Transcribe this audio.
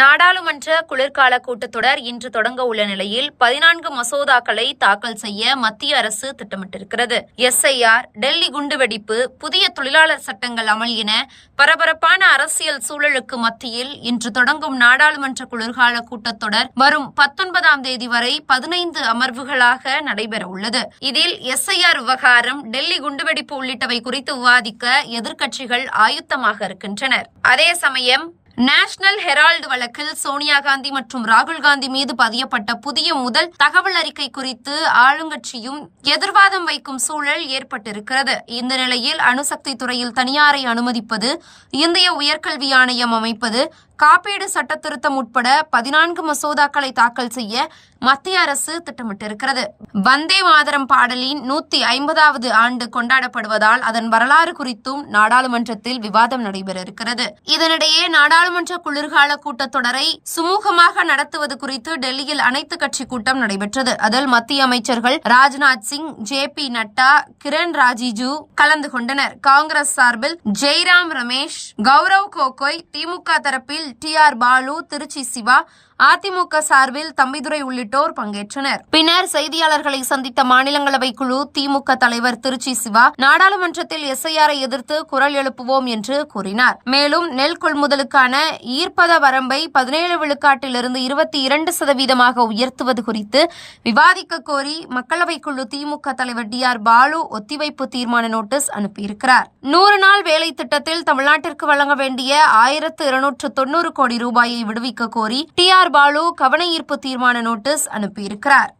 நாடாளுமன்ற குளிர்கால கூட்டத்தொடர் இன்று தொடங்க உள்ள நிலையில் பதினான்கு மசோதாக்களை தாக்கல் செய்ய மத்திய அரசு திட்டமிட்டிருக்கிறது. எஸ்ஐஆர் டெல்லி குண்டுவெடிப்பு புதிய தொழிலாளர் சட்டங்கள் அமல் என பரபரப்பான அரசியல் சூழலுக்கு மத்தியில் இன்று தொடங்கும் நாடாளுமன்ற குளிர்கால கூட்டத்தொடர் வரும் பத்தொன்பதாம் தேதி வரை பதினைந்து அமர்வுகளாக நடைபெற உள்ளது. இதில் எஸ்ஐஆர் விவகாரம் டெல்லி குண்டுவெடிப்பு உள்ளிட்டவை குறித்து விவாதிக்க எதிர்க்கட்சிகள் ஆயுத்தமாக இருக்கின்றனர். அதே சமயம் நேஷனல் ஹெரால்டு வழக்கில் சோனியா காந்தி மற்றும் ராகுல் காந்தி மீது பதியப்பட்ட புதிய முதல் தகவல் அறிக்கை குறித்து ஆளுங்கட்சியும் எதிர்வாதம் வைக்கும் சூழல் ஏற்பட்டிருக்கிறது. இந்த நிலையில் அணுசக்தி துறையில் தனியாரை அனுமதிப்பது இந்திய உயர்கல்வி ஆணையம் அமைப்பது காப்பீடு சட்ட திருத்தம் உட்பட பதினான்கு மசோதாக்களை தாக்கல் செய்ய மத்திய அரசு திட்டமிட்டிருக்கிறது. வந்தே மாதரம் பாடலின் நூத்தி ஐம்பதாவது ஆண்டு கொண்டாடப்படுவதால் அதன் வரலாறு குறித்தும் நாடாளுமன்றத்தில் விவாதம் நடைபெற இருக்கிறது இதனிடையே நாடாளுமன்ற குளிர்கால கூட்டத்தொடரை சுமூகமாக நடத்துவது குறித்து டெல்லியில் அனைத்து கட்சி கூட்டம் நடைபெற்றது. அதில் மத்திய அமைச்சர்கள் ராஜ்நாத் சிங் ஜே பி நட்டா கிரண் ராஜிஜு கலந்து கொண்டனர். காங்கிரஸ் சார்பில் ஜெய்ராம் ரமேஷ் கௌரவ் கோகோய் திமுக தரப்பில் டி ஆர் பாலு திருச்சி சிவா அதிமுக சார்பில் தம்பிதுரை உள்ளிட்டோர் பங்கேற்றனர். பின்னர் செய்தியாளர்களை சந்தித்த மாநிலங்களவை குழு திமுக தலைவர் திருச்சி சிவா நாடாளுமன்றத்தில் எஸ்ஐஆரை எதிர்த்து குரல் எழுப்புவோம் என்று கூறினார். மேலும் நெல் கொள்முதலுக்கான ஈர்ப்பத வரம்பை பதினேழு விழுக்காட்டிலிருந்து இருபத்தி இரண்டு சதவீதமாக உயர்த்துவது குறித்து விவாதிக்க கோரி மக்களவை குழு திமுக தலைவர் டி ஆர் பாலு ஒத்திவைப்பு தீர்மான நோட்டீஸ் அனுப்பியிருக்கிறார். நூறு நாள் வேலை திட்டத்தில் தமிழ்நாட்டிற்கு வழங்க வேண்டிய ஆயிரத்து இருநூற்று தொண்ணூறு கோடி ரூபாயை விடுவிக்க கோரி டி ஆர் பாலு கவன ஈர்ப்பு தீர்மான நோட்டீஸ் அனுப்பியிருக்கிறார்.